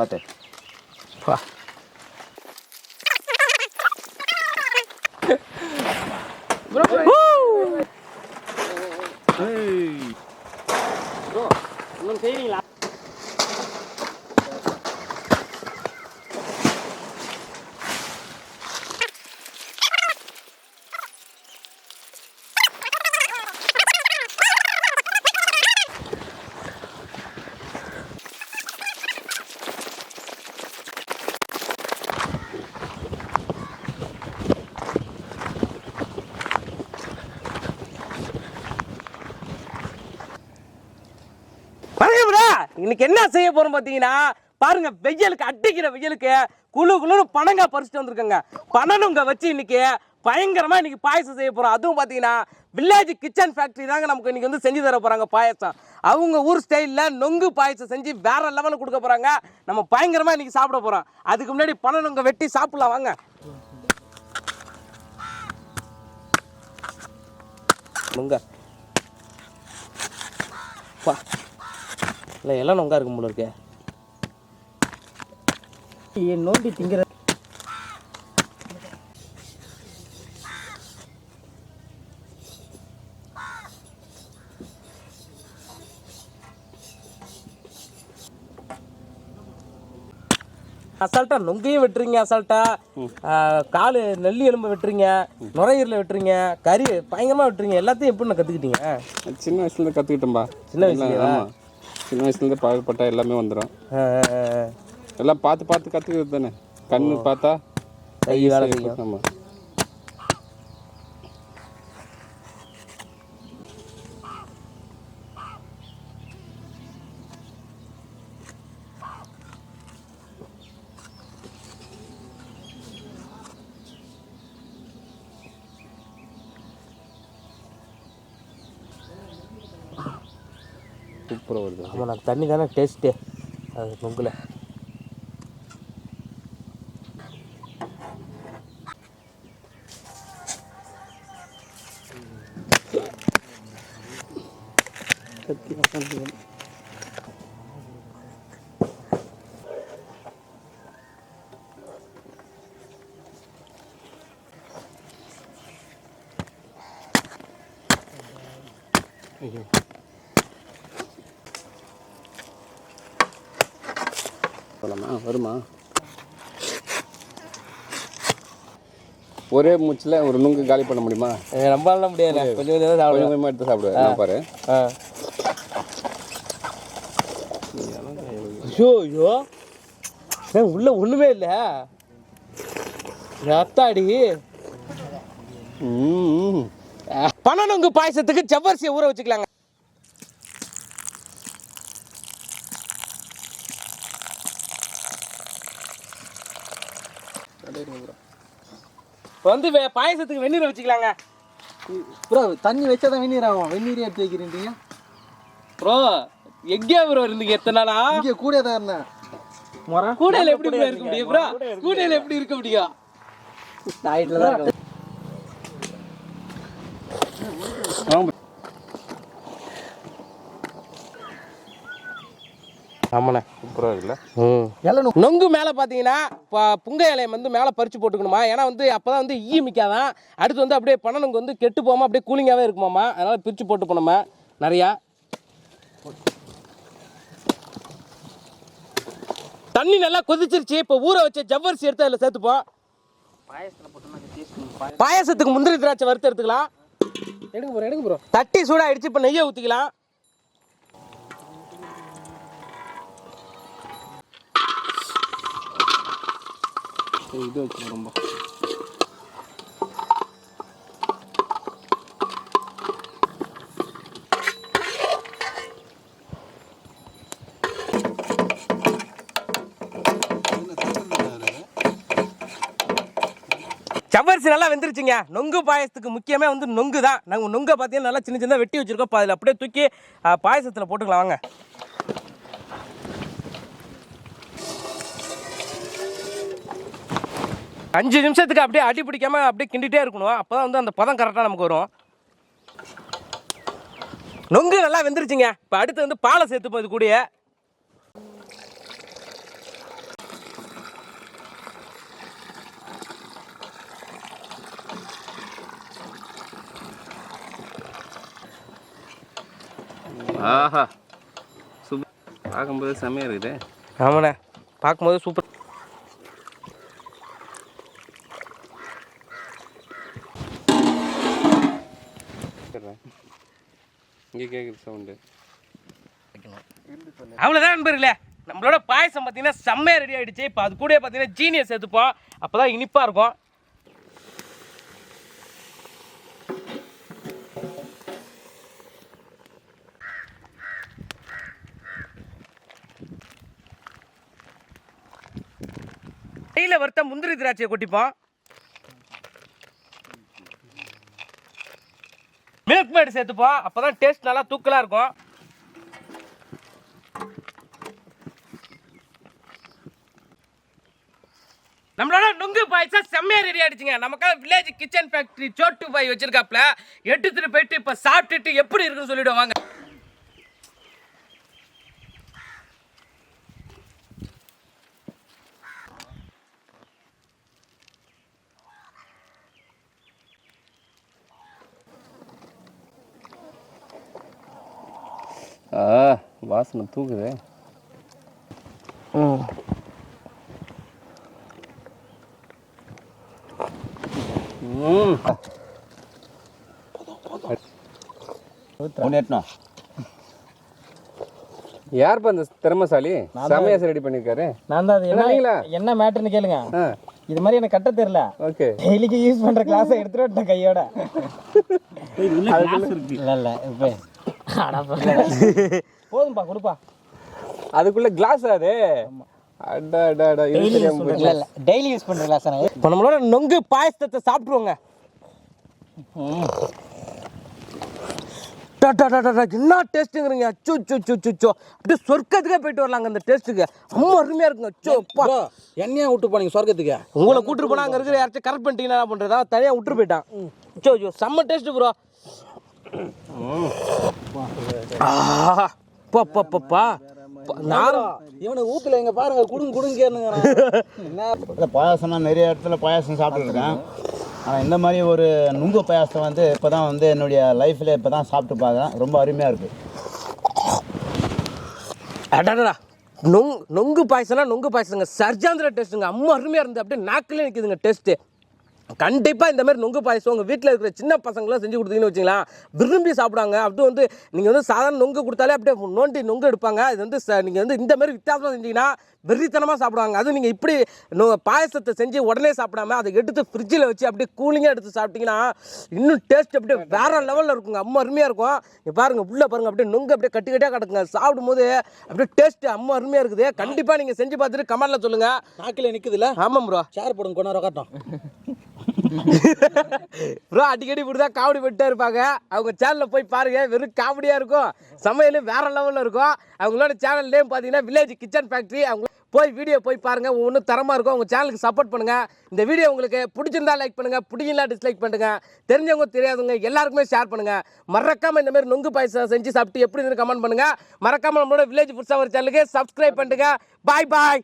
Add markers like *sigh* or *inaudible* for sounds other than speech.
பார்த்து வா ப்ரோ இன்னும் செய்கிறீங்களா வணக்கம் ப்ரோ இன்னைக்கு என்ன செய்ய போறோம் பார்த்தீங்கன்னா பாருங்க வெயிலுக்கு அடிக்கிற வெயிலுக்கு குழு குழுன்னு பனங்காய் பறிச்சுட்டு வந்திருக்கோங்க. பனனுங்க வச்சு இன்னைக்கு பயங்கரமா இன்னைக்கு பாயசம் செய்ய போறோம். அதுவும் பார்த்தீங்கன்னா வில்லேஜ் கிச்சன் ஃபேக்டரி தாங்க நமக்கு இன்னைக்கு வந்து செஞ்சு தர போறாங்க பாயசம். அவங்க ஊர் ஸ்டைலில் நொங்கு பாயசம் செஞ்சு வேற லெவலில் கொடுக்க போறாங்க. நம்ம பயங்கரமா இன்னைக்கு சாப்பிட போறோம். அதுக்கு முன்னாடி பனனுங்க வெட்டி சாப்பிடலாம் வாங்க. நொங்க. பா. இல்லை எல்லாம் நொங்கா இருக்கும் போல இருக்கே. என் நோண்டி திங்கிற அசால்ட்டா நொங்கையும் வெட்டுறீங்க அசால்ட்டா. காலு நெல்லி எலும்பு வெட்டுறீங்க நுரையீரல வெட்டுறீங்க கறி பயங்கரமா வெட்டுறீங்க எல்லாத்தையும் எப்படி கத்துக்கிட்டீங்க? சின்ன வயசுலேருந்து கற்றுக்கிட்டோம்பா சின்ன வயசுலயா? சின்ன வயசுலேருந்து பாடுபட்டா எல்லாமே வந்துடும் எல்லாம் பார்த்து பார்த்து கற்றுக்கிறது தானே. கண்ணு பார்த்தா கை வேலை ஆமாம் சூப்பராக வருது. ஆமாம் நான் தண்ணி தானே டேஸ்ட்டு அது நொங்குல போகலாமா வருமா? ஒரே மூச்சில் ஒரு நுங்கு காலி பண்ண முடியுமா? நம்பாலாம் முடியாது. கொஞ்சம் கொஞ்சம் சாப்பிடுவேன். கொஞ்சமாக எடுத்து சாப்பிடுவேன். பாரு. ஐயோ ஐயோ. உள்ள ஒண்ணுமே இல்லை. அத்தாடி. ம் பனநொங்கு பாயசத்துக்கு ஜவ்வரிசியை ஊற வச்சுக்கலாங்க இப்போ வந்து பாயசத்துக்கு வெந்நீர் வச்சுக்கலாங்க. ப்ரோ தண்ணி வச்சா தான் வெந்நீர் ஆகும். வெந்நீரே எடுத்து வைக்கிறீங்க ப்ரோ எங்கேயா ப்ரோ இருந்தீங்க எத்தனை நாளா? இங்கே கூட தான் இருந்தேன். கூடையில எப்படி இருக்க முடியும்? ப்ரோ கூடையில எப்படி இருக்க முடியும் நைட்டில் தான் இருக்கும் ஆமாம் ஆமாண்ணே சூப்பராக இருக்குல்ல? ம். எல்லாம் நொங்கு மேலே பார்த்தீங்கன்னா இப்போ புங்க இலையை வந்து மேலே பறித்து போட்டுக்கணுமா? ஏன்னா வந்து அப்போ தான் வந்து ஈ மிக்காதான். அடுத்து வந்து அப்படியே பனநொங்கு வந்து கெட்டு போகாமல் அப்படியே கூலிங்காகவே இருக்குமாம்மா. அதனால் பிரித்து போட்டு போனோமா நிறையா. தண்ணி நல்லா கொதிச்சிருச்சு. இப்போ ஊற வச்ச ஜவ்வரிசி எடுத்து அதில் சேர்த்துப்போம். பாயாசத்துக்கு முந்திரி திராட்சை வறுத்து எடுத்துக்கலாம். எடுங்க ப்ரோ எடுங்க ப்ரோ தட்டி சூடாகிடுச்சு இப்போ நெய்யை ஊற்றிக்கலாம் இது வச்சு ரொம்ப சவரிசி நல்லா வெந்துருச்சுங்க. நொங்கு பாயசத்துக்கு முக்கியமே வந்து நொங்கு தான் நாங்கள் நொங்கை பார்த்தீங்கன்னா நல்லா சின்ன சின்னதாக வெட்டி வச்சுருக்கோம். அதில் அப்படியே தூக்கி பாயசத்தில் போட்டுக்கலாம். வாங்க. அஞ்சு நிமிஷத்துக்கு அப்படியே அடி பிடிக்காம அப்படியே கிண்டிகிட்டே இருக்கணும். அப்போ தான் வந்து அந்த பதம் கரெக்டாக நமக்கு வரும். நொங்கு நல்லா வெந்துருச்சுங்க. இப்போ அடுத்து வந்து பாலை சேர்த்துப்போம் இது கூடிய. ஆஹா. சூப்பர் பார்க்கும்போது செம்மையாக இருக்குது. ஆமாண்ணே. பார்க்கும்போது சூப்பர் இங்கே கேட்குது சவுண்டு அவ்வளோதான் நண்பர்களே. நம்மளோட பாயசம் பார்த்தீங்கன்னா செம்மையாக ரெடி ஆகிடுச்சு இப்போ அது கூட பார்த்தீங்கன்னா ஜீனியை சேர்த்துப்போம் அப்போ தான் இனிப்பாக இருக்கும். கையில் வறுத்த முந்திரி திராட்சையை கொட்டிப்போம். மில்க் சேர்த்துப்போம். அப்போ தான் டேஸ்ட் நல்லா தூக்கலாக இருக்கும். நம்மளோட நுங்கு பாய்ஸா செம்மையா ரெடி ஆயிடுச்சுங்க. நமக்காக வில்லேஜ் கிச்சன் ஃபேக்டரி சோட்டு பாய் வச்சிருக்காப்ல எடுத்துட்டு போயிட்டு இப்ப சாப்பிட்டுட்டு எப்படி இருக்குன்னு சொல்லிடுவாங்க வாங்க ஆ வாசனை தூக்குது ம். யார்ப்பா அந்த திறமசாலி? செம்மையாக ரெடி பண்ணியிருக்காரு நான் தான் அது. என்ன? என்ன மேட்டர்னு கேளுங்க. இது மாதிரி எனக்கு கட்ட தெரியல. ஓகே. டெய்லிக்கு யூஸ் பண்ற கிளாஸை எடுத்துட்டு கையோட. *laughs* இல்ல இல்ல இப்ப போதும்பா கொடுப்பா. அதுக்குள்ள கிளாஸ் அது? டெய்லி யூஸ் பண்ற கிளாஸ் இப்போ நம்மளோட நொங்கு பாயசத்தை சாப்பிட்ருவோங்க டா, டா, டா, டா, டா, என்ன டேஸ்ட்டுங்கிறீங்க அச்சோ அச்சோ அச்சோ அச்சோ, அப்படியே சொர்க்கத்துக்கே போயிட்டு வரலாங்க அந்த டேஸ்ட்டுக்கு ரொம்ப அருமையாக இருக்குங்க. அச்சோ அப்பா. என்னையா விட்டு போனீங்க சொர்க்கத்துக்கு? உங்களை கூட்டிட்டு போனா அங்கே இருக்கிற யார்ச்சும் கரெக்ட் பண்ணிட்டீங்கன்னா என்ன பண்ணுறதா தனியாக விட்டுட்டு போயிட்டான். அச்சோ அச்சோ செம்ம டேஸ்ட்டு ப்ரோ பப்பா நாரம் இவனை ஊத்துல எங்க பாருங்க குடுங்க குடுங்க *laughs* பாயாசம்னா நிறைய இடத்துல பாயாசம் சாப்பிட்டுருக்கேன். ஆனால் இந்த மாதிரி ஒரு நுங்கு பாயாசம் வந்து இப்போ தான் வந்து என்னுடைய லைஃப்பில் இப்போ தான் சாப்பிட்டு பார்க்குறேன். ரொம்ப அருமையாக இருக்குது அடடா நொங்கு நொங்கு பாயசம்னா நொங்கு பாயசங்க சர்ஜாந்திர டேஸ்ட்டுங்க அம்மா அருமையாக இருந்து அப்படியே நாக்கிலே நிற்குதுங்க டேஸ்ட்டு கண்டிப்பாக இந்த மாதிரி நொங்கு பாயசம் உங்கள் வீட்டில் இருக்கிற சின்ன பசங்களாம் செஞ்சு கொடுத்தீங்கன்னு வச்சுங்களேன் விரும்பி சாப்பிடுவாங்க. அப்படியே வந்து நீங்கள் வந்து சாதாரண நொங்கு கொடுத்தாலே அப்படியே நோண்டி நொங்கு எடுப்பாங்க. இது வந்து நீங்கள் வந்து இந்த மாதிரி வித்தியாசமாக செஞ்சீங்கன்னா வெறித்தனமாக சாப்பிடுவாங்க. அதுவும் நீங்கள் இப்படி பாயசத்தை செஞ்சு உடனே சாப்பிடாம அதை எடுத்து ஃப்ரிட்ஜில் வச்சு அப்படியே கூலிங்காக எடுத்து சாப்பிட்டீங்கன்னா இன்னும் டேஸ்ட் அப்படியே வேற லெவலில் இருக்குங்க. அம்மா அருமையாக இருக்கும். இங்க பாருங்க உள்ள பாருங்க அப்படியே நொங்கு அப்படியே கட்டி கட்டியாக கிடக்குங்க. சாப்பிடும்போது அப்படியே டேஸ்ட் அம்மா அருமையாக இருக்குது. கண்டிப்பாக நீங்கள் செஞ்சு பார்த்துட்டு கமெண்ட்டில் சொல்லுங்கள் நாக்கில நிக்குதுல ஆமாம் ப்ரோ ஷேர் போடுங்க கொண்டு வர காட்டும் ப்ரோ அடிக்கடி இப்படி தான் காமெடி பண்ணிட்டே இருப்பாங்க. அவங்க சேனலில் போய் பாருங்க வெறும் காமெடியாக இருக்கும். சமையல் வேற லெவலில் இருக்கும். அவங்களோட சேனல் நேம் பார்த்தீங்கன்னா வில்லேஜ் கிச்சன் ஃபேக்ட்ரி அவங்க போய் வீடியோ போய் பாருங்க. ஒவ்வொன்றும் தரமாக இருக்கும். உங்கள் சேனலுக்கு சப்போர்ட் பண்ணுங்க. இந்த வீடியோ உங்களுக்கு பிடிச்சிருந்தா லைக் பண்ணுங்க. பிடிக்கல டிஸ்லைக் பண்ணுங்க. தெரிஞ்சவங்க தெரியாதவங்க எல்லாருக்குமே ஷேர் பண்ணுங்க. மறக்காம இந்த மாதிரி நொங்கு பாயசம் செஞ்சு சாப்பிட்டு எப்படி இருந்து கமெண்ட் பண்ணுங்க. மறக்காம நம்மளோட வில்லேஜ் புதுசாக ஒரு சேனலுக்கு சப்ஸ்கிரைப் பண்ணுங்க பாய் பாய்